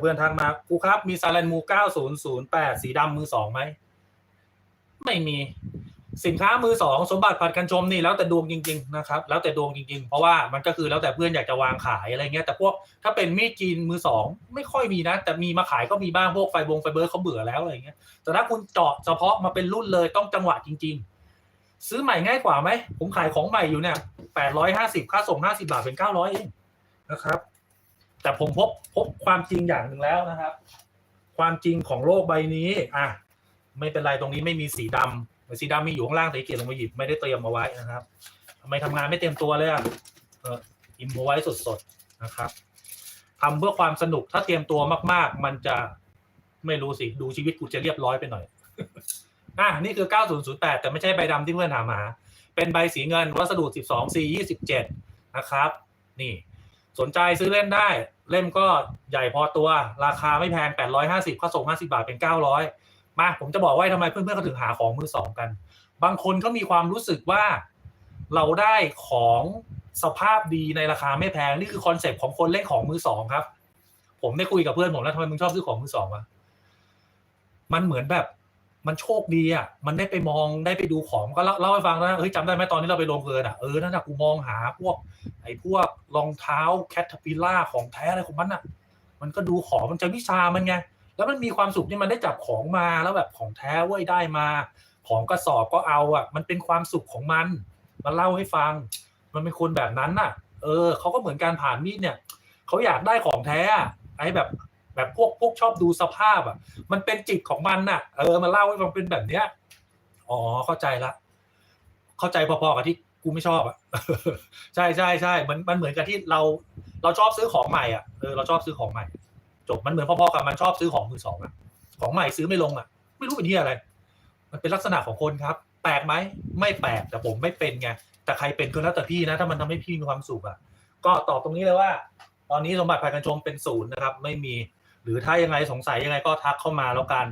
เพื่อนทักมาครูครับ มีซา l ลนมู9008สีดำมือสองไหม ไม่มี สินค้ามือสองสมบัติผัดกันชมนี่แล้วแต่ดวงจริง ๆ นะครับ แล้วแต่ดวงจริง ๆ เพราะว่ามันก็คือแล้วแต่เพื่อนอยากจะวางขายอะไรเงี้ย แต่พวกถ้าเป็นมีดจีนมือสองไม่ค่อยมีนะ แต่มีมาขายก็มีบ้างพวกไฟบงไฟเบอร์เขาเบื่อแล้วอะไรเงี้ย แต่ถ้าคุณเจาะเฉพาะมาเป็นรุ่นเลยต้องจังหวะจริง ๆซื้อใหม่ง่ายกว่าไหม ผมขายของใหม่อยู่เนี่ยแปดร้อยห้าสิบค่าส่งห้าสิบาทเป็นเก้าร้อยเองนะครับ แต่ผมพบพบความจริงอย่างหนึ่งแล้วนะครับ ความจริงของโลกใบนี้ อะ ไม่เป็นไรตรงนี้ไม่มีสีดำสีดำมีอยู่ข้างล่างแต่เกียรลงมาหยิบไม่ได้เตรียมมาไว้นะครับทำไมทำงานไม่เตรียมตัวเลยอะเอออิมพอไว้สดๆนะครับทำเพื่อความสนุกถ้าเตรียมตัวมาก ๆ มันจะไม่รู้สิดูชีวิตกูจะเรียบร้อยไปหน่อยอะนี่คือ 9008 แต่ไม่ใช่ใบดำที่เพื่อนถามหา เป็นใบสีเงินวัสดุ 12 C 27 นะครับ นี่ สนใจซื้อเล่นได้ เล่มก็ใหญ่พอตัว ราคาไม่แพง 850ค่าส่ง 50 บาทเป็น 900 มาผมจะบอกว่าทำไมเพื่อนๆเขาถึงหาของมือสองกัน บางคนเขามีความรู้สึกว่าเราได้ของสภาพดีในราคาไม่แพง นี่คือคอนเซปต์ของคนเล่นของมือสองครับ ผมได้คุยกับเพื่อนผมแล้วทำไมมึงชอบซื้อของมือสองวะมันเหมือนแบบ มันโชคดีอะ มันได้ไปมองได้ไปดูของก็เล่าเล่าให้ฟังนะเฮ้ยจำได้ไหมตอนที่เราไปลงเพลินอะ เออ นั่นน่ะกูมองหาพวก ไอ้พวกรองเท้าแคทพิล่าของแท้อะไรของมันอะ มันก็ดูของมันจะวิชามันไง แล้วมันมีความสุขที่มันได้จับของมาแล้วแบบของแท้เว้ยได้มา ของกระสอบก็เอาอะ มันเป็นความสุขของมันมาเล่าให้ฟัง มันเป็นคนแบบนั้นน่ะ เออเขาก็เหมือนการผ่านมีดเนี่ยเขาอยากได้ของแท้ไอ้แบบ แบบพวกพวกชอบดูสภาพอะ มันเป็นจิตของมันน่ะ เออมาเล่าให้ฟังเป็นแบบเนี้ยอ๋อเข้าใจละ เข้าใจพอๆกับที่กูไม่ชอบอะใช่ใช่ใช่มันมันเหมือนกับที่เรา เราชอบซื้อของใหม่อะเออเราชอบซื้อของใหม่ จบมันเหมือนพอๆกับมันชอบซื้อของมือสองอะของใหม่ซื้อไม่ลงอะ ไม่รู้เป็นที่อะไร มันเป็นลักษณะของคนครับ แปลกไหมไม่แปลกแต่ผมไม่เป็นไงแต่ใครเป็นก็แล้วแต่พี่นะ ถ้ามันทำให้พี่มีความสุขอะก็ตอบตรงนี้เลยว่า ตอนนี้สมบัติภายกันชมเป็นศูนย์นะครับ ไม่มี รือถ้ายังไงสงสัยยังไงก็ทักเข้ามาแล้วกัน